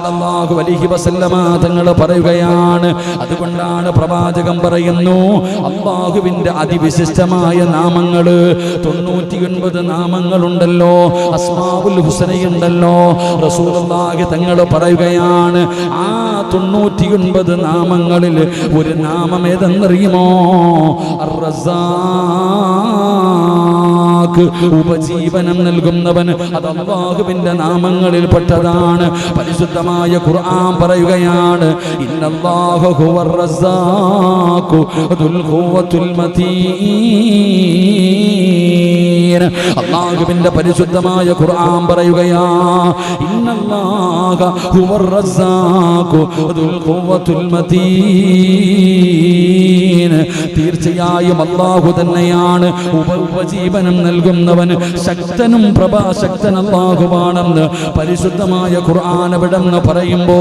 സല്ലല്ലാഹു അലൈഹി വസല്ലമ തങ്ങൾ പറയുകയാണ്. അതുകൊണ്ടാണ് പ്രവാചകം പറയുന്നു അള്ളാഹുവിന്റെ അതിവിശിഷ്ടമായ നാമങ്ങൾ തൊണ്ണൂറ്റിയൊൻപത് നാമങ്ങളുണ്ടല്ലോ അസ്മാവുൽ ഹുസനയുണ്ടല്ലോ റസൂലുള്ളാഹി തങ്ങൾ പറയുകയാണ് ആ തൊണ്ണൂറ്റിയൊൻപത് നാമങ്ങളിൽ ഒരു നാമം ഏതെന്നറിയുമോ? അർ-റസാഖ് ഉപജീവനം നൽകുന്നവൻ അത് അള്ളാഹുവിന്റെ നാമങ്ങളിൽ പെട്ടതാണ്. പരിശുദ്ധമായ ഖുർആൻ പറയുകയാണ് ഇന്നല്ലാഹു അള്ളാഹുവിന്റെ പരിശുദ്ധമായ ഖുർആൻ പറയുകയാ തീർച്ചയായും അള്ളാഹു തന്നെയാണ് ഉപ ഉപജീവനം നൽകുന്നവൻ ശക്തനും പ്രഭാശക്തൻ അള്ളാഹുവാണെന്ന് പരിശുദ്ധമായ ഖുർആൻ എവിടെന്ന് പറയുമ്പോ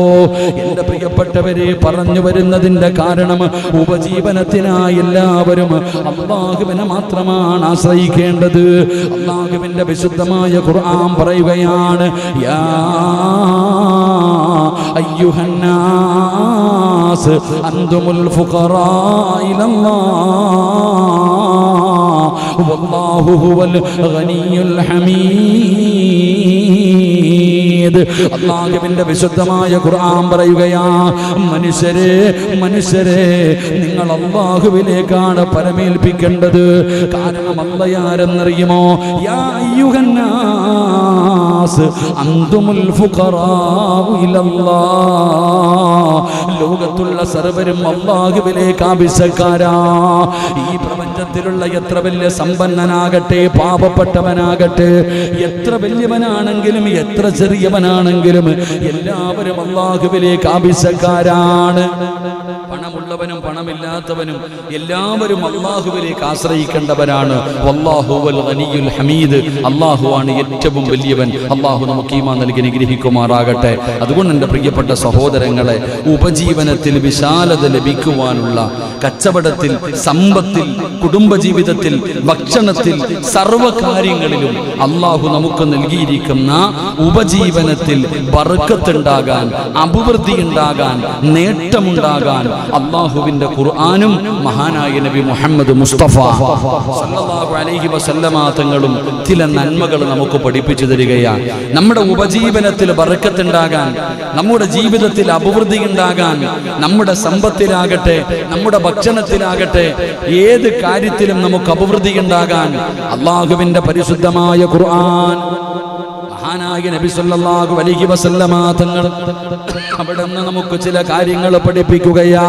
എന്റെ പ്രിയപ്പെട്ടവരെ പറഞ്ഞു വരുന്നതിന്റെ കാരണം ഉപജീവനത്തിനായി എല്ലാവരും അള്ളാഹുവിനെ മാത്രമാണ് ആശ്രയിക്കേണ്ടത്. അള്ളാഹുവിന്റെ വിശുദ്ധമായ ഖുർആൻ പറയുകയാണ് യാ അയ്യുഹന്നാസ് അന്തുമുൽ ഫുഖറാ ഇലല്ലാഹ് വല്ലാഹു ഹുവൽ ഗനിയുൽ ഹമീദ്. അള്ളാഹുവിന്റെ വിശുദ്ധമായ ഖുർആൻ പറയുകയാ മനുഷ്യരെ മനുഷ്യരെ നിങ്ങൾ അള്ളാഹുവിലേക്കാണ് പരമേൽപ്പിക്കേണ്ടത്. കാരണം അള്ളയാരെന്നറിയുമോ യാ അയ്യുഹന്നാസ് ഫുഖറാഉ ലോകത്തുള്ള സർവരും അള്ളാഹുവിലേക്ക് ആവശ്യക്കാരാ ഈ പ്രപഞ്ചത്തിലുള്ള എത്ര വലിയ സമ്പന്നനാകട്ടെ പാപപ്പെട്ടവനാകട്ടെ എത്ര വലിയവനാണെങ്കിലും എത്ര ചെറിയവനാണെങ്കിലും എല്ലാവരും അള്ളാഹുവിലേക്ക് ആവശ്യക്കാരാണ് പണമില്ലാത്തവനും എല്ലാവരും അള്ളാഹുവിലേക്ക് ഗനിയുൽ ഹമീദ്. അള്ളാഹുവാണ് ഏറ്റവും വലിയവൻ. അള്ളാഹു നമുക്ക് ഈമാ നൽകി അനുഗ്രഹിക്കുമാറാകട്ടെ. അതുകൊണ്ട് എന്റെ പ്രിയപ്പെട്ട സഹോദരങ്ങളെ ഉപജീവനത്തിൽ വിശാലത ലഭിക്കുവാനുള്ള കച്ചവടത്തിൽ സമ്പത്തിൽ കുടുംബജീവിതത്തിൽ ഭക്ഷണത്തിൽ സർവകാര്യങ്ങളിലും അള്ളാഹു നമുക്ക് നൽകിയിരിക്കുന്ന ഉപജീവനത്തിൽ ബർക്കത്തുണ്ടാകാൻ അഭിവൃദ്ധി ഉണ്ടാകാൻ നേട്ടമുണ്ടാകാൻ അള്ളാഹുവിന്റെ ഖുർആാനും മഹാനായ നബി മുഹമ്മദ് മുസ്തഫ സല്ലല്ലാഹു അലൈഹി വസല്ലമ തങ്ങളും ചില നന്മകൾ നമുക്ക് പഠിപ്പിച്ചു തരികയാണ്. നമ്മുടെ ഉപജീവനത്തിൽ വറക്കത്തുണ്ടാകാൻ നമ്മുടെ ജീവിതത്തിൽ അഭിവൃദ്ധി ഉണ്ടാകാൻ നമ്മുടെ സമ്പത്തിലാകട്ടെ നമ്മുടെ ഭക്ഷണത്തിലാകട്ടെ ഏത് കാര്യത്തിലും നമുക്ക് അഭിവൃദ്ധി ഉണ്ടാകാൻ അള്ളാഹുവിന്റെ പരിശുദ്ധമായ ഖുർആൻ മഹാനായ നബി സല്ലല്ലാഹു അലൈഹി വസല്ലമ തങ്ങൾ അവിടെ നിന്ന് നമുക്ക് ചില കാര്യങ്ങൾ പഠിപ്പിക്കുകയാ.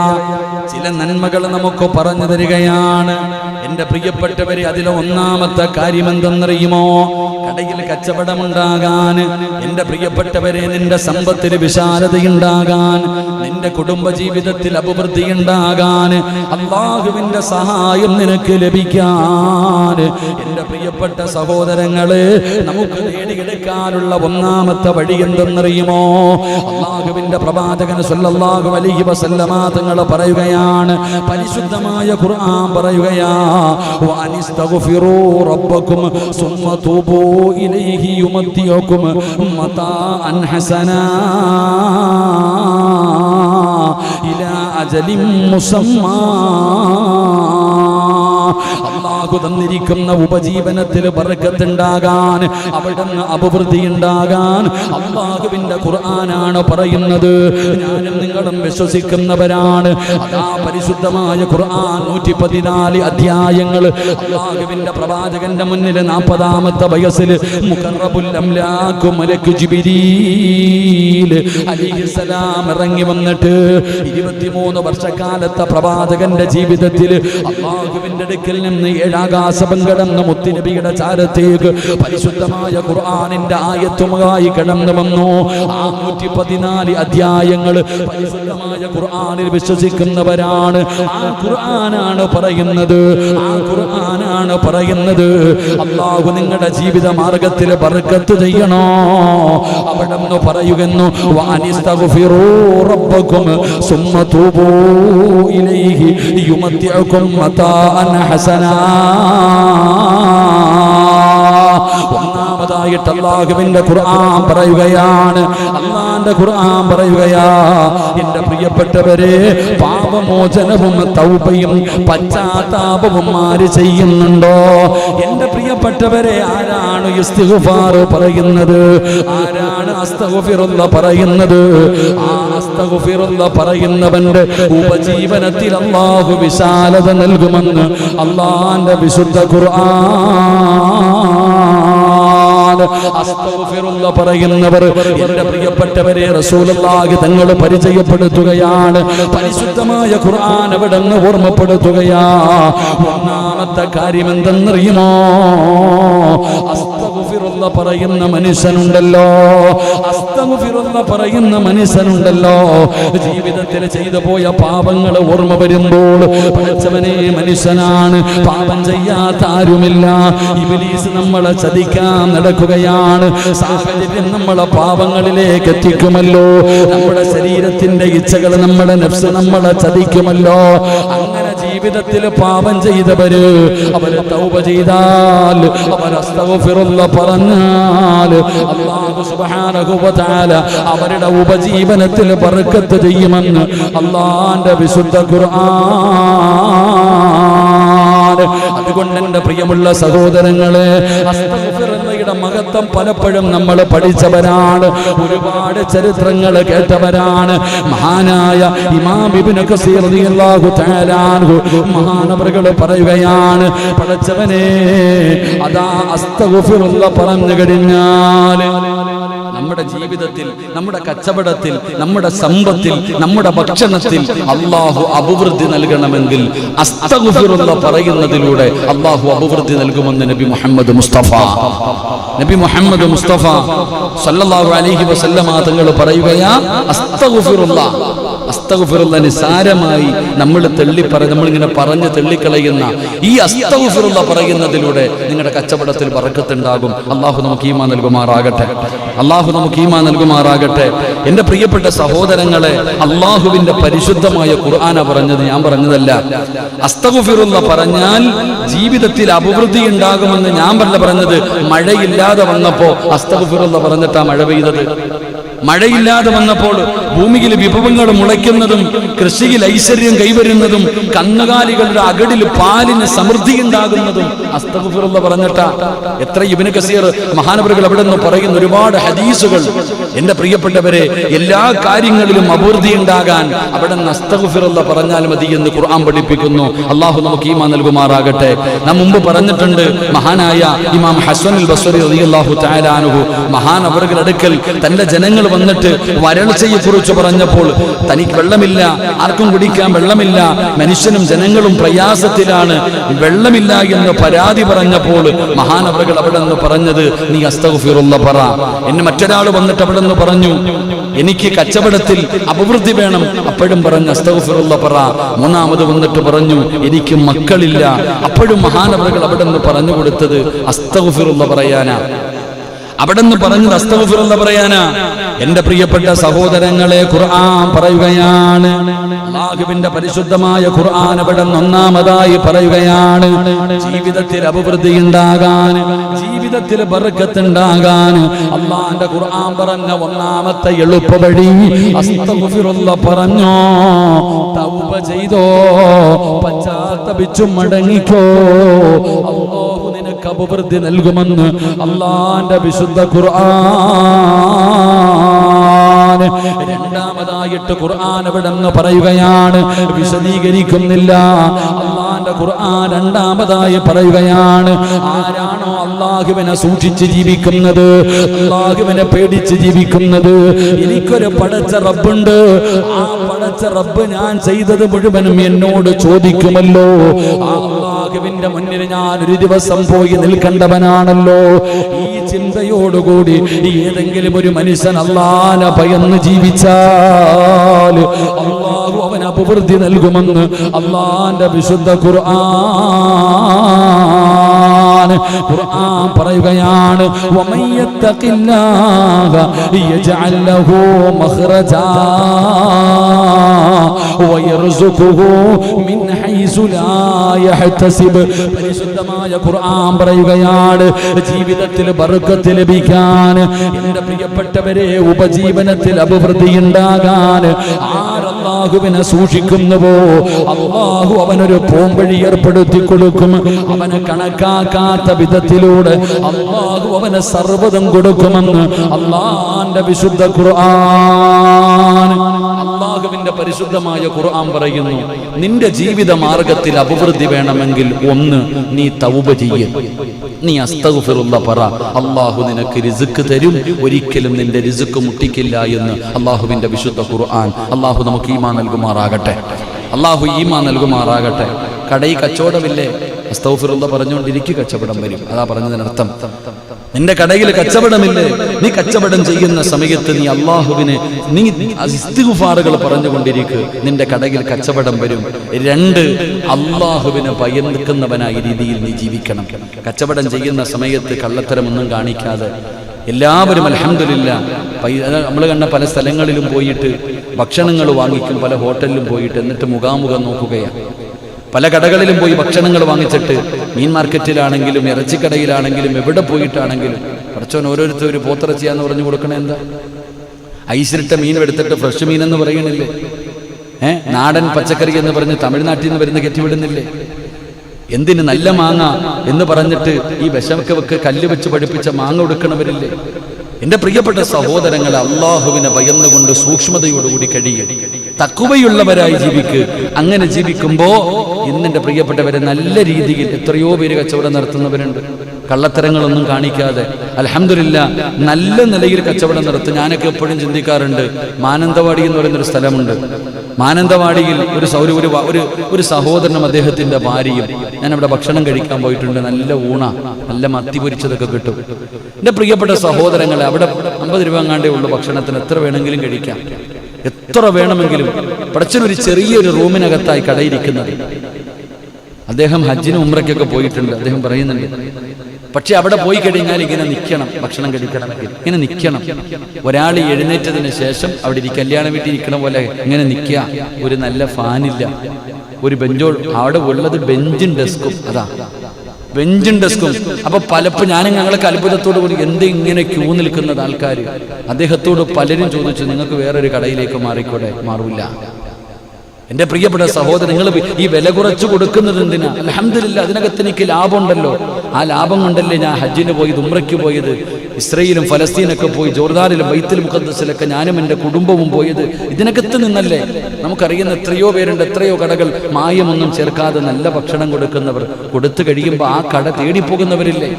ചില നന്മകൾ നമുക്ക് പറഞ്ഞു തരികയാണ്. എന്റെ പ്രിയപ്പെട്ടവരെ അതിലെ ഒന്നാമത്തെ കാര്യം എന്തെന്നറിയുമോ? കടയിൽ കച്ചവടമുണ്ടാകാൻ. എന്റെ പ്രിയപ്പെട്ടവരെ നിന്റെ സമ്പത്തിൽ വിശാലതയുണ്ടാകാൻ. നിന്റെ കുടുംബ ജീവിതത്തിൽ അഭിവൃദ്ധി ഉണ്ടാകാൻ അള്ളാഹുവിന്റെ സഹായം നിനക്ക് ലഭിക്കാൻ. എന്റെ പ്രിയപ്പെട്ട സഹോദരങ്ങൾ നമുക്ക് നേടിയെടുക്കാനുള്ള ഒന്നാമത്തെ വഴി എന്തെന്നറിയുമോ? അള്ളാഹുവിന്റെ പ്രവാചകൻ സല്ലല്ലാഹു അലൈഹി വസല്ലമ തങ്ങൾ പറയുകയാണ് പരിശുദ്ധമായ ഖുർആൻ പറയുകയാ റബ്ബക്കും സുമ്മ തൂബൂ ഇലൈഹി യുമത്തിയക്കും മതാ അൻഹസനാ ഇലാ അജലിൻ മുസമ്മാ. അള്ളാഹു തന്നിരിക്കുന്ന ഉപജീവനത്തിൽ ബർക്കത്തുണ്ടാകാൻ അവിടെ നിന്ന് അഭിവൃദ്ധി ഉണ്ടാകാൻ അള്ളാഹുവിന്റെ ഖുർആനാണ് പറയുന്നത്. ഞാനും നിങ്ങളും വിശ്വസിക്കുന്നവരാണ്. അതാ പരിശുദ്ധമായ ഖുർആൻ നൂറ്റി പതിനാല് അധ്യായങ്ങൾ. അള്ളാഹുവിന്റെ പ്രവാചകന്റെ മുന്നിൽ നാൽപ്പതാമത്തെ വയസ്സിൽ ഇറങ്ങി വന്നിട്ട് ഇരുപത്തിമൂന്ന് വർഷക്കാലത്തെ പ്രവാചകന്റെ ജീവിതത്തിൽ അള്ളാഹുവിന്റെ അടുക്കൽ നിന്ന് ഏഴാകാശം കടന്ന് മുത്തുനബിയുടെ ചാരത്തേക്ക് പരിശുദ്ധമായ ഖുർആനിന്റെ ആയത്വമായി കടന്നു വന്നു. ആ നൂറ്റി പതിനാല് അധ്യായങ്ങൾ പരിശുദ്ധമായ ഖുർആനിൽ വിശ്വസിക്കുന്നവരാണ്. ആ ഖുർആനാണ് പറയുന്നത്. ആ ഖുർആനാണ് പറയുന്നത്. അള്ളാഹു നിങ്ങളുടെ ജീവിത മാർഗത്തിൽ ബർക്കത്ത് ചെയ്യണോ? അവിടെ നിന്ന് പറയുന്നു സുമ്മ തൂബൂ ഇലൈഹി യുമത്തിഅക്കും മതാഅൻ ഹസനാ. ഒന്നാമതായിട്ട് അള്ളാഹുവിന്റെ ഖുർആൻ പറയുകയാണ്. അള്ളാന്റെ ഖുർആൻ പറയുകയാ എന്റെ പ്രിയപ്പെട്ടവരെ പാപമോചനവും തൗബയും പശ്ചാത്താപവും ആര് ചെയ്യുന്നുണ്ടോ? എന്റെ പ്രിയപ്പെട്ടവരെ ആരാണ് ഇസ്തിഗ്ഫാർ പറയുന്നത്? ആരാണ് അസ്തഗ്ഫിറുള്ള പറയുന്നത്? ആ അസ്തഗ്ഫിറുള്ള പറയുന്നവന്റെ ഉപജീവനത്തിൽ അള്ളാഹു വിശാലത നൽകുമെന്ന് അള്ളാന്റെ വിശുദ്ധ ഖുർആൻ അസ്തഗ്ഫിറുള്ള പറയുന്നവർ എന്റെ പ്രിയപ്പെട്ടവരെ റസൂലുള്ളാഹി തങ്ങൾ പരിചയപ്പെടുത്തുകയാണ്. പരിശുദ്ധമായ ഖുർആൻ അവിടെ ഓർമ്മപ്പെടുത്തുകയാ. ഒന്നാമത്തെ കാര്യം എന്തെന്നറിയുമോ അസ്തഗ്ഫിറുള്ള പറയുന്ന മനുഷ്യനുണ്ടല്ലോ. അസ്തഗ്ഫിറുള്ള പറയുന്ന മനുഷ്യനുണ്ടല്ലോ. ജീവിതത്തിൽ ചെയ്തു പോയ പാപങ്ങൾ ഓർമ്മ വരുമ്പോൾ പഠിച്ചവനെ മനുഷ്യനാണ്. പാപം ചെയ്യാത്ത ആരുമില്ല. ഇബിലീസ് നമ്മളെ ചതിക്കാൻ നടക്കുകയാണ് സാഹചര്യം നമ്മളെ പാപങ്ങളിലേക്ക് എത്തിക്കുമല്ലോ. നമ്മുടെ ശരീരത്തിന്റെ ഇച്ഛകൾ നമ്മുടെ നെഫ്സ് നമ്മളെ ചതിക്കുമല്ലോ. അങ്ങനെ ജീവിതത്തിൽ പാപം ചെയ്തവര് അവർ തൗബ ചെയ്താൽ വ അവരുടെ ഉപജീവനത്തിൽ ബർക്കത്ത് ചെയ്യുമെന്ന് അള്ളാന്റെ വിശുദ്ധ ഖുർആൻ. അതുകൊണ്ട് എന്റെ പ്രിയമുള്ള സഹോദരങ്ങളെ അസ്തഗ്ഫിറുള്ളയുടെ മഹത്വം പലപ്പോഴും നമ്മൾ പഠിച്ചവരാണ്. ഒരുപാട് ചരിത്രങ്ങൾ കേട്ടവരാണ്. മഹാനായ ഇമാം ഇബ്നു കസീർ റളിയല്ലാഹു തആല അൻഹു മഹാനവറുകൾ പറയുകയാണ് പടച്ചവനെ അതാ അസ്തഗ്ഫിറുള്ള പറഞ്ഞു കഴിഞ്ഞാൽ നമ്മുടെ ജീവിതത്തിൽ നമ്മുടെ കച്ചവടത്തിൽ നമ്മുടെ സമ്പത്തിൽ നമ്മുടെ ഭക്ഷണത്തിൽ അള്ളാഹു അഭിവൃദ്ധി നൽകണമെങ്കിൽ പറയുന്നതിലൂടെ അള്ളാഹു അഭിവൃദ്ധി നൽകുമെന്ന് നബി മുഹമ്മദ് മുസ്തഫ. നബി മുഹമ്മദ് മുസ്തഫ സല്ലല്ലാഹു അലൈഹി വസല്ലമ തങ്ങൾ പറയുകയാ അസ്തഗുഫിറുള്ള അസ്തഗുഫിറുള്ള നിസാരമായി നമ്മൾ തെള്ളി പറ നമ്മളിങ്ങനെ പറഞ്ഞ് തെള്ളിക്കളയുന്ന ഈ അസ്തഗുഫിറുള്ള പറയുന്നതിലൂടെ നിങ്ങളുടെ കച്ചവടത്തിൽ പറക്കത്തുണ്ടാകും അള്ളാഹു നമുക്ക് ഈമാ നൽകുമാറാകട്ടെ. അള്ളാഹു നമുക്ക് ഈമാ നൽകുമാറാകട്ടെ. എന്റെ പ്രിയപ്പെട്ട സഹോദരങ്ങളെ അള്ളാഹുവിന്റെ പരിശുദ്ധമായ ഖുർആന പറഞ്ഞത് ഞാൻ പറഞ്ഞതല്ല. അസ്തഗുഫിറുള്ള പറഞ്ഞാൽ ജീവിതത്തിൽ അഭിവൃദ്ധി ഉണ്ടാകുമെന്ന് ഞാൻ പറഞ്ഞ പറഞ്ഞത് മഴയില്ലാതെ വന്നപ്പോ അസ്തഗുഫിറുള്ള പറഞ്ഞിട്ടാ മഴ പെയ്തത്. മഴയില്ലാതെ വന്നപ്പോൾ ഭൂമിയിൽ വിഭവങ്ങൾ മുളയ്ക്കുന്നതും കൃഷിയിൽ ഐശ്വര്യം കൈവരുന്നതും കന്നുകാലികളുടെ അകടിൽ പാലിന് സമൃദ്ധി ഉണ്ടാകുന്നതും അസ്തഫുറ പറഞ്ഞിട്ട. എത്ര ഇബിന് കസീർ മഹാനവറുകൾ അവിടെ നിന്ന് പറയുന്ന ഒരുപാട് ഹദീസുകൾ എന്റെ പ്രിയപ്പെട്ടവരെ എല്ലാ കാര്യങ്ങളിലും അഭിവൃദ്ധി ഉണ്ടാകാൻ അവിടെ നിന്ന് പറഞ്ഞാൽ മതി എന്ന് ഖുർആൻ പഠിപ്പിക്കുന്നു. അള്ളാഹു നമുക്ക് ഈമാ നൽകുമാറാകട്ടെ. നാം മുമ്പ് പറഞ്ഞിട്ടുണ്ട് മഹാനായ ഇമാം ഹസൻ ബസ്വരി റളിയല്ലാഹു അൻഹു മഹാനവറുകൾ അടുക്കൽ തന്റെ ജനങ്ങൾ വന്നിട്ട് വരൾച്ചയെ കുറിച്ച് പറഞ്ഞപ്പോൾ തനിക്ക് വെള്ളമില്ല ആർക്കും കുടിക്കാൻ വെള്ളമില്ല മനുഷ്യനും ജനങ്ങളും പ്രയാസത്തിലാണ് വെള്ളമില്ല എന്ന് പരാതി പറഞ്ഞപ്പോൾ മഹാനവറുകൾ അവിടെ നിന്ന് പറഞ്ഞത് നീ അസ്തഗ്ഫിറുള്ള പറ. എന്നെ മറ്റൊരാൾ വന്നിട്ട് അവിടെ നിന്ന് പറഞ്ഞു എനിക്ക് കച്ചവടത്തിൽ അഭിവൃദ്ധി വേണം. അപ്പോഴും പറഞ്ഞു അസ്തഗ്ഫിറുള്ള പറ. മൂന്നാമത് വന്നിട്ട് പറഞ്ഞു എനിക്ക് മക്കളില്ല. അപ്പോഴും മഹാനവറുകൾ അവിടെ നിന്ന് പറഞ്ഞു കൊടുത്തത് അസ്തഗ്ഫിറുള്ള പറയാനാ അവിടെ നിന്ന് പറഞ്ഞത് അസ്തഗ്ഫിറുള്ള പറയാനാ എന്റെ പ്രിയപ്പെട്ട സഹോദരങ്ങളെ ഖുർആൻ പറയുകയാണ്. അല്ലാഹുവിന്റെ പരിശുദ്ധമായ ഖുർആൻ അവിടെ ഒന്നാമതായി പറയുകയാണ്. ജീവിതത്തിൽ അഭിവൃദ്ധി ഉണ്ടാകാൻ ജീവിതത്തിൽ ബർക്കത്ത് ഉണ്ടാകാൻ അള്ളാന്റെ ഖുർആൻ പറഞ്ഞ ഒന്നാമത്തെ എളുപ്പ വഴി അസ്തഗ്ഫിറുള്ള പറഞ്ഞോ തൗബ ചെയ്തോ പശ്ചാത്തപിച്ചു മടങ്ങിക്കോ. അല്ലാഹു നിനക്ക് അഭിവൃദ്ധി നൽകുമെന്ന് അള്ളാന്റെ വിശുദ്ധ ഖുർആൻ രണ്ടാമതായിട്ട് ഖുർആൻ അവിടെ നിന്ന് പറയുകയാണ്? വിശദീകരിക്കുന്നില്ല. അള്ളാന്റെ ഖുർആൻ രണ്ടാമതായി പറയുകയാണ്. ആരാണോ അള്ളാഹുവിനെ സൂക്ഷിച്ച് ജീവിക്കുന്നത്? അള്ളാഹുവിനെ പേടിച്ച് ജീവിക്കുന്നത്? എനിക്കൊരു പടച്ച റബ്ബുണ്ട്. ആ പടച്ച റബ്ബ് ഞാൻ ചെയ്തത് മുഴുവനും എന്നോട് ചോദിക്കുമല്ലോ. ആ അള്ളാഹുവിന്റെ മുന്നിൽ ഞാൻ ഒരു ദിവസം പോയി നിൽക്കേണ്ടവനാണല്ലോ. ഈ ചിന്തയോടുകൂടി ഏതെങ്കിലും ഒരു മനുഷ്യൻ അള്ളാനെ ഭയന്ന് ജീവിച്ചാൽ അവൻ അഭിവൃദ്ധി നൽകുമെന്ന് അള്ളാന്റെ വിശുദ്ധ ഖുർആൻ ഖുർആൻ ഖുർആൻ പറയുകയാണ് വമയ്യത്തഖില്ലാഹ യജഅൽ ലഹു മഖ്റജാ വയർസുഖുഹു മിൻ ഹൈസു ലാ യഹ്തസിബ്. പരിശുദ്ധമായ ഖുർആൻ പറയുകയാണ് ജീവിതത്തിൽ ബർക്കത്ത് ലഭിക്കാൻ എന്റെ പ്രിയപ്പെട്ടവരെ ഉപജീവനത്തിൽ അഭിവൃദ്ധി ഉണ്ടാകാൻ ആരല്ലാഹുവിനെ സൂക്ഷിക്കുന്നുവോ? അള്ളാഹു അവനൊരു പോംവഴി ഏർപ്പെടുത്തി കൊടുക്കും അവനെ കണക്കാക്കാത്ത വിധത്തിലൂടെ അള്ളാഹു അവന് സർവതം കൊടുക്കുമെന്ന് അള്ളാന്റെ വിശുദ്ധ ഖുർആൻ. അള്ളാഹുവിന്റെ പരിശുദ്ധമായ ഖുർആൻ പറയുന്നു നിന്റെ ജീവിത മാർഗത്തിൽ അഭിവൃദ്ധി വേണമെങ്കിൽ ഒന്ന് നീ തൗബ ചെയ്യ. നീ അസ്തഗ്ഫിറുള്ള പറ. അള്ളാഹു നിനക്ക് രിസുക്ക് തരും. ഒരിക്കലും നിന്റെ രിസുക്ക് മുട്ടിക്കില്ല എന്ന് അള്ളാഹുവിന്റെ വിശുദ്ധ ഖുർആൻ. അള്ളാഹു നമുക്ക് ഈമാ നൽകുമാറാകട്ടെ. അള്ളാഹു ഈമാ നൽകുമാറാകട്ടെ. കടയിൽ കച്ചവടമില്ലേ? അസ്തൗഫിറുള്ള പറഞ്ഞുകൊണ്ടിരിക്കും കച്ചവടം വരും. അതാ പറഞ്ഞതിനർത്ഥം. നിന്റെ കടയിൽ കച്ചവടമില്ലേ? നീ കച്ചവടം ചെയ്യുന്ന സമയത്ത് നീ അള്ളാഹുവിന് നീ ഇസ്തിഗുഫാറുകൾ പറഞ്ഞുകൊണ്ടിരിക്കുക നിന്റെ കടയിൽ കച്ചവടം വരും. രണ്ട് അള്ളാഹുവിന് ഭയന്നിക്കുന്നവനായ രീതിയിൽ നീ ജീവിക്കണം. കച്ചവടം ചെയ്യുന്ന സമയത്ത് കള്ളത്തരമൊന്നും കാണിക്കാതെ. എല്ലാവരും അലഹമില്ല നമ്മൾ കണ്ട പല സ്ഥലങ്ങളിലും പോയിട്ട് ഭക്ഷണങ്ങൾ വാങ്ങിക്കും പല ഹോട്ടലിലും പോയിട്ട് എന്നിട്ട് മുഖാമുഖം നോക്കുകയാണ് പല കടകളിലും പോയി ഭക്ഷണങ്ങൾ വാങ്ങിച്ചിട്ട് മീൻ മാർക്കറ്റിലാണെങ്കിലും ഇറച്ചിക്കടയിലാണെങ്കിലും എവിടെ പോയിട്ടാണെങ്കിലും കുറച്ചോൻ ഓരോരുത്തർ ഒരു പോത്തിറച്ചിയാന്ന് പറഞ്ഞു കൊടുക്കണേ എന്താ? ഐസിലിട്ട മീൻ എടുത്തിട്ട് ഫ്രഷ് മീൻ എന്ന് പറയണില്ലേ? ഏ? നാടൻ പച്ചക്കറി എന്ന് പറഞ്ഞ് തമിഴ്നാട്ടിൽ നിന്ന് വരുന്ന കെട്ടിവിടുന്നില്ലേ? എന്തിന് നല്ല മാങ്ങ എന്ന് പറഞ്ഞിട്ട് ഈ വിഷമൊക്കെ വെക്ക് കല്ല് വെച്ച് പഠിപ്പിച്ച മാങ്ങ കൊടുക്കണവരില്ലേ എന്റെ പ്രിയപ്പെട്ട സഹോദരങ്ങൾ അള്ളാഹുവിനെ ഭയന്നുകൊണ്ട് സൂക്ഷ്മതയോടുകൂടി കഴിയും. തക്കുവയുള്ളവരായി ജീവിക്ക്. അങ്ങനെ ജീവിക്കുമ്പോ ഇന്നെന്റെ പ്രിയപ്പെട്ടവരെ നല്ല രീതിയിൽ എത്രയോ പേര് കച്ചവടം നടത്തുന്നവരുണ്ട്. കള്ളത്തരങ്ങളൊന്നും കാണിക്കാതെ. അലഹമില്ല നല്ല നിലയിൽ കച്ചവടം നടത്തും ഞാനൊക്കെ എപ്പോഴും ചിന്തിക്കാറുണ്ട് മാനന്തവാടി എന്ന് പറയുന്നൊരു സ്ഥലമുണ്ട്. മാനന്തവാടിയിൽ ഒരു സൗര ഒരു ഒരു ഒരു സഹോദരനും അദ്ദേഹത്തിന്റെ ഭാര്യയും ഞാൻ അവിടെ ഭക്ഷണം കഴിക്കാൻ പോയിട്ടുണ്ട്. നല്ല ഊണ. നല്ല മത്തി പൊരിച്ചതൊക്കെ കിട്ടും. എന്റെ പ്രിയപ്പെട്ട സഹോദരങ്ങളെ അവിടെ അമ്പത് രൂപ കാണ്ടേ ഉള്ളൂ ഭക്ഷണത്തിന്. എത്ര വേണമെങ്കിലും കഴിക്കാം. എത്ര വേണമെങ്കിലും. പടച്ചനൊരു ചെറിയൊരു റൂമിനകത്തായി കടയിരിക്കുന്നത്. അദ്ദേഹം ഹജ്ജിനും ഉമ്രയ്ക്കൊക്കെ പോയിട്ടുണ്ട്. അദ്ദേഹം പറയുന്നുണ്ട് പക്ഷെ അവിടെ പോയി കഴിഞ്ഞാൽ ഇങ്ങനെ നിൽക്കണം ഭക്ഷണം കഴിക്കണമെങ്കിൽ ഇങ്ങനെ നിൽക്കണം. ഒരാൾ എഴുന്നേറ്റതിന് ശേഷം അവിടെ ഈ കല്യാണ വീട്ടിൽ ഇരിക്കണ പോലെ ഇങ്ങനെ നിൽക്കുക. ഒരു നല്ല ഫാനില്ല ഒരു ബെഞ്ചോ അവിടെ ഉള്ളത് ബെഞ്ചും ഡെസ്കും. അതാ. ബെഞ്ചും ഡെസ്കും. അപ്പൊ പലപ്പോഴും ഞാനും ഞങ്ങൾക്ക് അത്ഭുതത്തോട് കൂടി എന്ത് ഇങ്ങനെ ക്യൂ നിൽക്കുന്നത് ആൾക്കാർ അദ്ദേഹത്തോട് പലരും ചോദിച്ചു നിങ്ങൾക്ക് വേറൊരു കടയിലേക്ക് മാറിക്കൂടെ? മാറൂല. എന്റെ പ്രിയപ്പെട്ട സഹോദരൻ നിങ്ങൾ ഈ വില കുറച്ച് കൊടുക്കുന്നത് എന്തിനാ? അലഹമില്ല അതിനകത്ത് എനിക്ക് ലാഭമുണ്ടല്ലോ. ആ ലാഭം കൊണ്ടല്ലേ ഞാൻ ഹജ്ജിന് പോയത് ഉമ്രയ്ക്ക് പോയത് ഇസ്രയേലും ഫലസ്തീനൊക്കെ പോയി ജോർദാനിലും ബൈത്തിൽ മുഖദ്സിലൊക്കെ ഞാനും എന്റെ കുടുംബവും പോയത്. ഇതിനകത്ത് നിന്നല്ലേ നമുക്കറിയുന്ന എത്രയോ പേരുണ്ട് എത്രയോ കടകൾ മായമൊന്നും ചേർക്കാതെ നല്ല ഭക്ഷണം കൊടുക്കുന്നവർ. കൊടുത്തു കഴിയുമ്പോൾ ആ കട തേടിപ്പോകുന്നവരില്ലേ?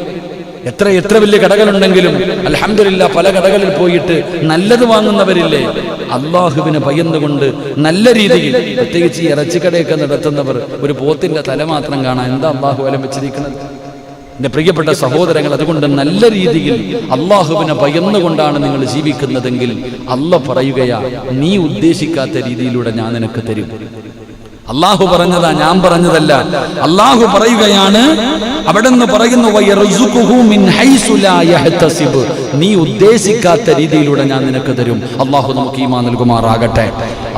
എത്ര എത്ര വലിയ കടകളുണ്ടെങ്കിലും അലഹമില്ല പല കടകളിൽ പോയിട്ട് നല്ലത് വാങ്ങുന്നവരില്ലേ? അള്ളാഹുവിനെ ഭയന്നുകൊണ്ട് നല്ല രീതിയിൽ പ്രത്യേകിച്ച് ഈ ഇറച്ചിക്കടയൊക്കെ നടത്തുന്നവർ ഒരു പോത്തിന്റെ തല മാത്രം കാണാൻ എന്താ അള്ളാഹു വെച്ചിരിക്കുന്നത്? എന്റെ പ്രിയപ്പെട്ട സഹോദരങ്ങൾ അതുകൊണ്ട് നല്ല രീതിയിൽ അള്ളാഹുവിനെ ഭയന്നുകൊണ്ടാണ് നിങ്ങൾ ജീവിക്കുന്നതെങ്കിൽ അല്ല പറയുകയാ നീ ഉദ്ദേശിക്കാത്ത രീതിയിലൂടെ ഞാൻ നിനക്ക് തരും. അള്ളാഹു പറഞ്ഞതാ ഞാൻ പറഞ്ഞതല്ല. അള്ളാഹു പറയുകയാണ് അവിടെ നിന്ന് പറയുന്നു. നീ ഉദ്ദേശിക്കാത്ത രീതിയിലൂടെ ഞാൻ നിനക്ക് തരും. അള്ളാഹു നമുക്ക് ഈമാ നൽകുമാറാകട്ടെ.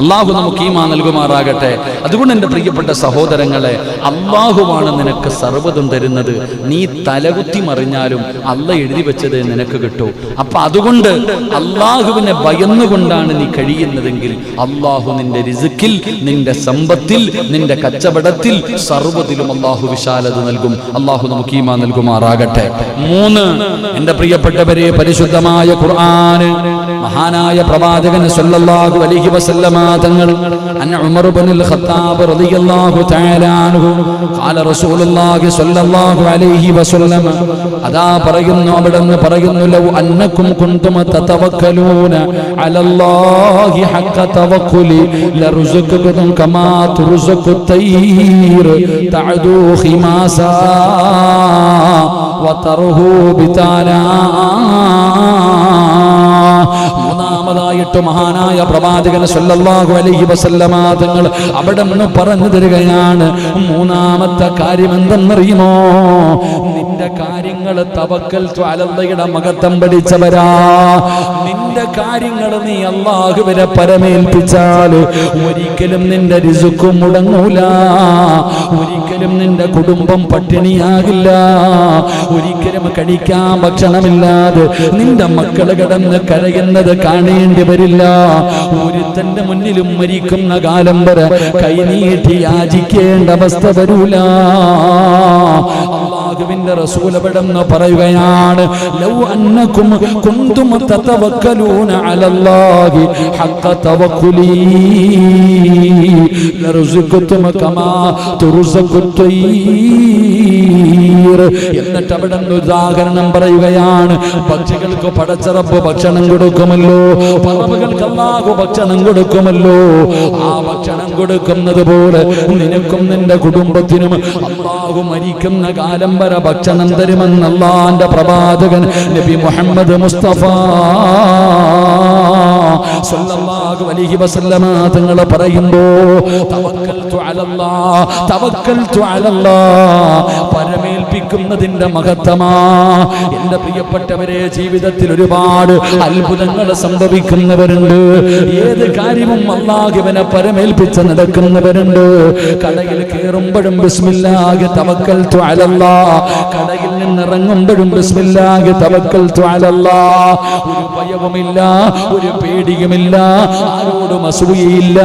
അള്ളാഹു നമുക്ക് ഈമാ നൽകുമാറാകട്ടെ. അതുകൊണ്ട് എന്റെ പ്രിയപ്പെട്ട സഹോദരങ്ങളെ അള്ളാഹുവാണ് നിനക്ക് സർവതും തരുന്നത്. നീ തലകുത്തി മറിഞ്ഞാലും അല്ല എഴുതി വെച്ചത് നിനക്ക് കിട്ടൂ. അപ്പൊ അതുകൊണ്ട് അള്ളാഹുവിനെ ഭയന്നുകൊണ്ടാണ് നീ കഴിയുന്നതെങ്കിൽ അള്ളാഹു നിന്റെ രിസുക്കിൽ നിന്റെ സമ്പത്തിൽ നിന്റെ കച്ചവടത്തിൽ സർവത്തിലും അള്ളാഹു വിശാലത നൽകും. അള്ളാഹു നമുക്ക് ഈമാ നൽകുമാറാകട്ടെ. മൂന്ന് എന്റെ പ്രിയപ്പെട്ടവരെ പരിശുദ്ധമായ ഖുർആൻ മഹാനായ പ്രവാചകൻ സല്ലല്ലാഹു അലൈഹി വസല്ലമ തങ്ങൾ അൻ ഉമർ ഇബ്നുൽ ഖത്താബ് റളിയല്ലാഹു തആല ഖാല റസൂലുള്ളാഹി സ്വല്ലല്ലാഹു അലൈഹി വസല്ലം അതാ പറയുന്നു അവിടുന്ന് പറയുന്നു ലൗ അന്നക്കും കുന്തും തതവക്കലൂന അലല്ലാഹി ഹഖ തവക്കുലി ലറുസുഖകും കമാ തുർസുഖു തൈർ തഅദു ഖിമാസാ വതർഹു ബിതാനാ. മൂന്നാമതായിട്ട് മഹാനായ പ്രവാചകൻ സല്ലല്ലാഹു അലൈഹി വസല്ലമ തങ്ങൾ അവിടെ നിന്ന് പറഞ്ഞു തരികയാണ് മൂന്നാമത്തെ കാര്യം എന്തെന്നറിയുമോ? നിന്റെ കാര്യങ്ങൾ തവക്കൽ അലല്ലയുടെ മകത്തം പഠിച്ചവരാ നിന്റെ കാര്യങ്ങൾ നീ അള്ളാഹുവിനെ പരമേൽപ്പിച്ചാൽ ഒരിക്കലും നിന്റെ രിസുക്കും മുടങ്ങൂല. ഒരിക്കലും നിന്റെ കുടുംബം പട്ടിണിയാകില്ല. ഒരിക്കലും കഴിക്കാൻ ഭക്ഷണമില്ലാതെ നിന്റെ മക്കൾ കിടന്ന് കരയുന്നത് കാണേണ്ടി വരില്ല. ഒരുത്തന്റെ മുന്നിലും മരിക്കുന്ന കാലം വരെ കൈനീട്ടി യാചിക്കേണ്ട അവസ്ഥ വരൂല. അള്ളാഹുവിന്റെ പറയുകയാണ് ലൗ അന്നകും കുന്തും തതവക്കലൂന അലല്ലാഹി ഹഖ തവക്കുലി. ലർസുഖതും കമാ എന്നിട്ട് അവിടെ നിന്ന് ഉദാഹരണം പറയുകയാണ്. പക്ഷികൾക്ക് പടച്ചറപ്പ് ഭക്ഷണം കൊടുക്കുമല്ലോ. പറമ്പുകൾക്ക് അല്ലാഹു ഭക്ഷണം കൊടുക്കുമല്ലോ. ആ ഭക്ഷണം കൊടുക്കുന്നത് പോലെ നിനക്കും നിന്റെ കുടുംബത്തിനും അള്ളാഹു മരിക്കുന്ന കാലം വരെ ഭക്ഷണം തരുമെന്ന് അള്ളാന്റെ പ്രവാചകൻ നബി മുഹമ്മദ് മുസ്തഫ സല്ലല്ലാഹു അലൈഹി വസല്ലമ തങ്ങൾ പറയുമ്പോ തവക്കൽതു അലല്ലാഹ് തവക്കൽതു അലല്ലാഹ് പരമേൽപ്പിക്കുന്നതിന്റെ മഹത്തമാ എന്റെ പ്രിയപ്പെട്ടവരെ ജീവിതത്തിൽ ഒരുപാട് അത്ഭുതങ്ങൾ സംഭവിക്കുന്നവരുണ്ട്. ഏത് കാര്യവും അള്ളാഹുവിനെ പരമേൽപ്പിച്ച് നടക്കുന്നവരുണ്ട്. കടയിൽ കയറുമ്പോഴും ബിസ്മില്ലാഹി തവക്കൽതു അലല്ലാഹ് കടയിൽ നിന്നിറങ്ങുമ്പോഴും ബിസ്മില്ലാഹി തവക്കൽതു അലല്ലാഹ് ഒരു ഭയവുമില്ല ഒരു പേടിയുമില്ല ആരോടും അസൂയയില്ല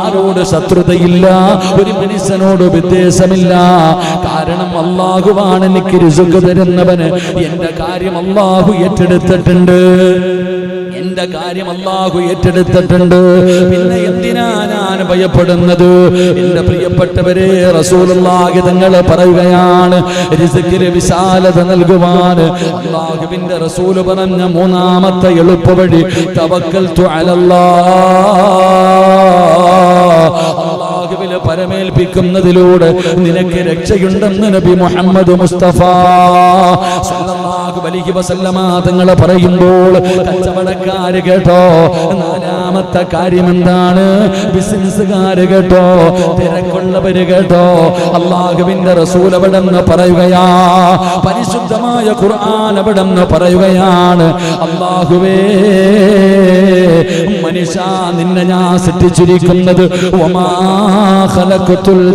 ആരോട് ശത്രുതയില്ല ഒരു മനുഷ്യനോട് വിദ്വേഷമില്ല കാരണം അള്ളാഹുവാണ് എനിക്ക് രുസുഖ തരുന്നവന്. എന്റെ കാര്യം അള്ളാഹു ഏറ്റെടുത്തിട്ടുണ്ട്. എന്റെ കാര്യം അള്ളാഹു ഏറ്റെടുത്തിട്ടുണ്ട്. പിന്നെ എന്തിനാ ഞാൻ ഭയപ്പെടുന്നത്? എന്റെ പ്രിയപ്പെട്ടവരെ റസൂലുള്ളാഹി തങ്ങൾ പറയുകയാണ് വിശാലത നൽകുവാൻ. അള്ളാഹുവിന്റെ റസൂൽ പറഞ്ഞ മൂന്നാമത്തെ എളുപ്പവഴി തവക്കൽതു അലല്ലാഹ്. അള്ളാഹുവിൽ പരമേൽപ്പിക്കുന്നതിലൂടെ നിനക്ക് രക്ഷയുണ്ടെന്ന് നബി മുഹമ്മദ് മുസ്തഫ സല്ലല്ലാഹു അലൈഹി വസല്ലമ തങ്ങളെ പറയുമ്പോൾ കച്ചവടക്കാര് കേട്ടോ നാലാമത്തെ കാര്യം എന്താണ് ബിസിനസ്സുകാര് കേട്ടോ തിരക്കുള്ളവര് കേട്ടോ അള്ളാഹുവിന്റെ റസൂൽ അവിടെ പറയുകയാ പരിശുദ്ധമായ ഖുർആൻ അവിടെ പറയുകയാണ്. അള്ളാഹുവേ മനുഷ്യ നിന്നെ ഞാൻ സൃഷ്ടിച്ചിരിക്കുന്നത്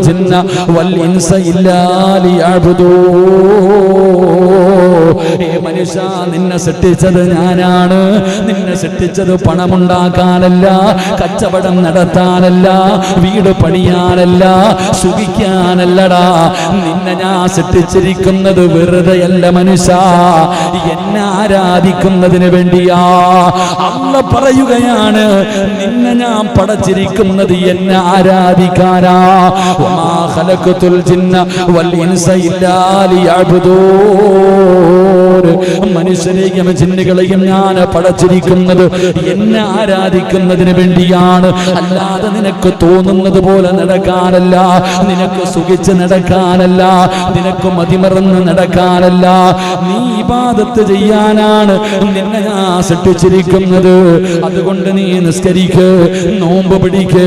ജിന്ന വൽ ഇൻസ ഇല്ലാ ലിയഅബ്ദൂ ഏ മനുഷ്യ നിന്നെ സൃഷ്ടിച്ചത് ഞാനാണ്. നിന്നെ സൃഷ്ടിച്ചത് പണമുണ്ടാക്കാനല്ല കച്ചവടം നടത്താനല്ല വീട് പണിയാനല്ല സുഖിക്കാനല്ലടാ. നിന്നെ ഞാൻ സൃഷ്ടിച്ചിരിക്കുന്നത് വെറുതെയല്ല മനുഷ്യ. എന്നെ ആരാധിക്കുന്നതിന് വേണ്ടിയാ. അല്ല പറയുകയാണ് നിന്നെ ഞാൻ പടച്ചിരിക്കുന്നത് എന്നെ ആരാധിക്കാനാ. ഖലഖത്തുൽ ജിന്ന വൽ ഇൻസ മനുഷ്യരെയും ജിന്നുകളെയും ഞാൻ പടച്ചിരിക്കുന്നത് എന്നെ ആരാധിക്കുന്നതിന് വേണ്ടിയാണ്. അല്ലാതെ നിനക്ക് തോന്നുന്നത് പോലെ നടക്കാനല്ല നിനക്ക് സുഖിച്ച് നടക്കാനല്ല നിനക്ക് മതിമറന്ന് നടക്കാനല്ല. നീ ഇബാദത്ത് ചെയ്യാനാണ് നിന്നെ ഞാൻ സൃഷ്ടിച്ചിരിക്കുന്നത്. അതുകൊണ്ട് നീ നിസ്കരിക്ക് നോമ്പ് പിടിക്ക്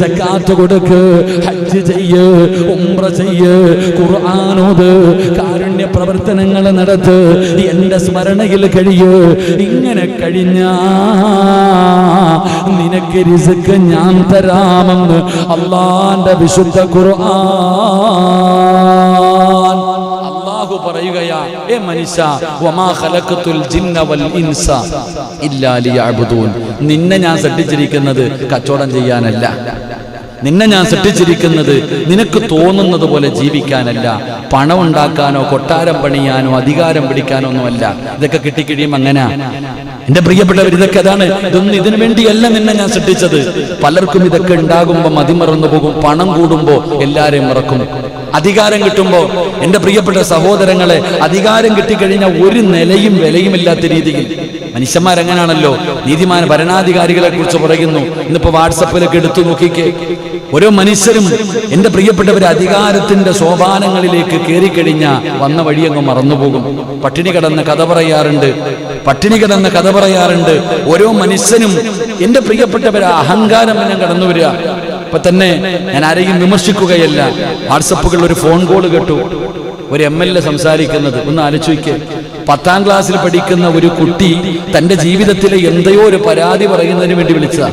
സക്കാത്ത് കൊടുക്ക് ഹജ്ജ് ചെയ്യ് ഉംറ ചെയ്യ് ഖുർആാനോത് കാരുണ്യ പ്രവർത്തനങ്ങൾ നടത്ത് എന്റെ സ്മരണയിൽ കഴിയൂ. ഇങ്ങനെ കഴിഞ്ഞ നിനക്ക് രിസുക്ക് ഞാൻ തരാമെന്ന് അള്ളാന്റെ വിശുദ്ധ ഖുർആൻ. മനുഷ്യ വമാ ഖലഖത്തുൽ ജിന്ന വൽ ഇൻസ ഇല്ലാ നിന്നെ ഞാൻ സൃഷ്ടിച്ചിരിക്കുന്നത് കച്ചവടം ചെയ്യാനല്ല. നിന്നെ ഞാൻ സൃഷ്ടിച്ചിരിക്കുന്നത് നിനക്ക് തോന്നുന്നത് പോലെ ജീവിക്കാനല്ല. പണം ഉണ്ടാക്കാനോ കൊട്ടാരം പണിയാനോ അധികാരം പിടിക്കാനോ ഒന്നുമല്ല. ഇതൊക്കെ കിട്ടിക്കഴിയുമ്പോൾ അങ്ങനെ. എന്റെ പ്രിയപ്പെട്ടവർ ഇതൊക്കെ അതാണ്. ഇതൊന്നും ഇതിനു വേണ്ടിയല്ല നിന്നെ ഞാൻ സൃഷ്ടിച്ചത്. പലർക്കും ഇതൊക്കെ ഉണ്ടാകുമ്പോൾ മതിമറന്നു പോകും. പണം കൂടുമ്പോൾ എല്ലാരെയും മറക്കും. അധികാരം കിട്ടുമ്പോൾ എന്റെ പ്രിയപ്പെട്ട സഹോദരങ്ങളെ അധികാരം കിട്ടിക്കഴിഞ്ഞാൽ ഒരു നിലയും വിലയുമില്ലാത്ത രീതിയിൽ. മനുഷ്യന്മാരെങ്ങനാണല്ലോ? നീതിമാന ഭരണാധികാരികളെ കുറിച്ച് പറയുന്നു. ഇന്നിപ്പോ വാട്സപ്പിലൊക്കെ എടുത്തു നോക്കിക്കേ. ഓരോ മനുഷ്യരും എന്റെ പ്രിയപ്പെട്ടവർ അധികാരത്തിന്റെ സോപാനങ്ങളിലേക്ക് കയറിക്കഴിഞ്ഞ വന്ന വഴി അങ്ങ് മറന്നുപോകും. പട്ടിണി കിടന്ന് കഥ പറയാറുണ്ട്. പട്ടിണി കിടന്ന് കഥ പറയാറുണ്ട്. ഓരോ മനുഷ്യനും എന്റെ പ്രിയപ്പെട്ടവരെ അഹങ്കാരം എന്നെ കടന്നു വരിക ഇപ്പൊ തന്നെ ഞാൻ ആരെയും വിമർശിക്കുകയല്ല. വാട്സപ്പുകളിൽ ഒരു ഫോൺ കോൾ കേട്ടു. ഒരു എം എൽ എ സംസാരിക്കുന്നത്. ഒന്ന് ആലോചിക്ക് പത്താം ക്ലാസ്സിൽ പഠിക്കുന്ന ഒരു കുട്ടി തന്റെ ജീവിതത്തിലെ എന്തയോ ഒരു പരാതി പറയുന്നതിന് വേണ്ടി വിളിച്ചതാ.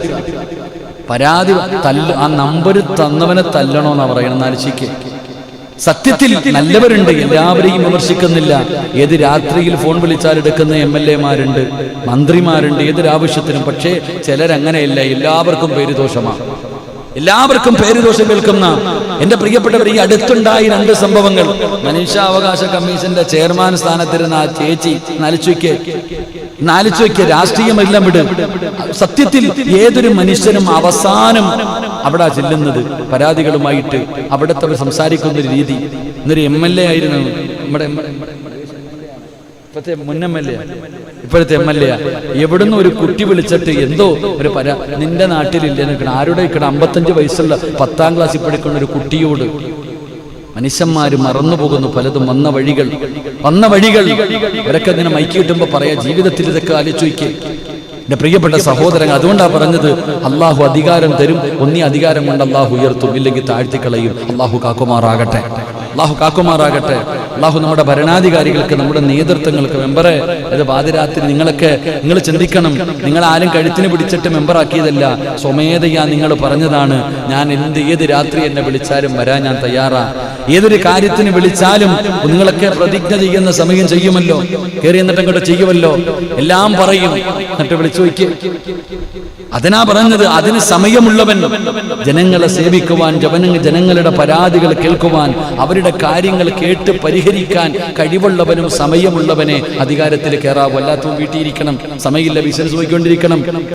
പരാതി തല്ല ആ നമ്പർ തന്നവനെ തല്ലണോന്നാ പറയണം ആലോചിക്ക് സത്യത്തിൽ നല്ലവരുണ്ട്. എല്ലാവരെയും വിമർശിക്കുന്നില്ല. ഏത് രാത്രിയിൽ ഫോൺ വിളിച്ചാൽ എടുക്കുന്ന എം എൽ എമാരുണ്ട് മന്ത്രിമാരുണ്ട് ഏതൊരാവശ്യത്തിനും. പക്ഷേ ചിലരങ്ങനെയല്ല. എല്ലാവർക്കും പേര് ദോഷമാണ് എല്ലാവർക്കും പേര് ദോഷം കേൾക്കുന്ന എന്റെ പ്രിയപ്പെട്ടവർ ഈ അടുത്തുണ്ടായി രണ്ട് സംഭവങ്ങൾ മനുഷ്യാവകാശ കമ്മീഷന്റെ ചെയർമാൻ സ്ഥാനത്തിരുന്ന ആ ചേച്ചി നാലിച്ചുവയ്ക്ക് നാലിച്ചുവയ്ക്ക് രാഷ്ട്രീയമെല്ലാം വിട് സത്യത്തിൽ ഏതൊരു മനുഷ്യനും അവസാനം അവിടെ ചെല്ലുന്നത് പരാതികളുമായിട്ട് അവിടത്തെ സംസാരിക്കുന്ന ഒരു രീതി ഇന്നൊരു എം എൽ എ ആയിരുന്നു നമ്മുടെ മുൻ എം എൽ എ ഇപ്പോഴത്തെ എം എൽ എ എവിടുന്ന് ഒരു കുട്ടി വിളിച്ചിട്ട് എന്തോ ഒരു പരാ നിന്റെ നാട്ടിലില്ല ആരുടെ ഇക്കട അമ്പത്തഞ്ച് വയസ്സുള്ള പത്താം ക്ലാസ്സിൽ പഠിക്കുന്ന ഒരു കുട്ടിയോട് മനുഷ്യന്മാർ മറന്നു പോകുന്നു പലതും. വന്ന വഴികൾ വന്ന വഴികൾ. ഇവരൊക്കെ ഇങ്ങനെ മൈക്ക് കിട്ടുമ്പോ പറയാ ജീവിതത്തിൽ ഇതൊക്കെ ആലോചിക്കുക എന്റെ പ്രിയപ്പെട്ട സഹോദരങ്ങൾ അതുകൊണ്ടാണ് പറഞ്ഞത് അള്ളാഹു അധികാരം തരും ഒന്നി അധികാരം കൊണ്ട് അള്ളാഹു ഉയർത്തും ഇല്ലെങ്കിൽ താഴ്ത്തിക്കളയും അള്ളാഹു കാക്കുമാറാകട്ടെ. അള്ളാഹു കാക്കുമാറാകട്ടെ. അള്ളാഹു നമ്മുടെ ഭരണാധികാരികൾക്ക് നമ്മുടെ നേതൃത്വങ്ങൾക്ക് മെമ്പറെ അത് പാതിരാത്രി നിങ്ങളൊക്കെ നിങ്ങൾ ചിന്തിക്കണം. നിങ്ങൾ ആരും കഴുത്തിന് പിടിച്ചിട്ട് മെമ്പറാക്കിയതല്ല. സ്വമേധയാ നിങ്ങൾ പറഞ്ഞതാണ്. ഞാൻ എന്ത് ഏത് രാത്രി എന്നെ വിളിച്ചാലും വരാൻ ഞാൻ തയ്യാറാ. ഏതൊരു കാര്യത്തിന് വിളിച്ചാലും നിങ്ങളൊക്കെ പ്രതിജ്ഞ ചെയ്യുന്ന സമയം ചെയ്യുമല്ലോ. കയറി എന്നിട്ട് അങ്ങോട്ട് ചെയ്യുമല്ലോ. എല്ലാം പറയും. എന്നിട്ട് വിളിച്ചു വയ്ക്ക് അതിനാ പറഞ്ഞത് അതിന് സമയമുള്ളവൻ ജനങ്ങളെ സേവിക്കുവാൻ ജവനങ്ങൾ ജനങ്ങളുടെ പരാതികൾ കേൾക്കുവാൻ അവരുടെ കാര്യങ്ങൾ കേട്ട് പരിഹരിക്കാൻ കഴിവുള്ളവനും സമയമുള്ളവനെ അധികാരത്തിൽ കയറാവൂ. അല്ലാത്തവൻ വീട്ടിയിരിക്കണം സമയമില്ല ബിസിനസ് പോയിക്കൊണ്ടിരിക്കണം.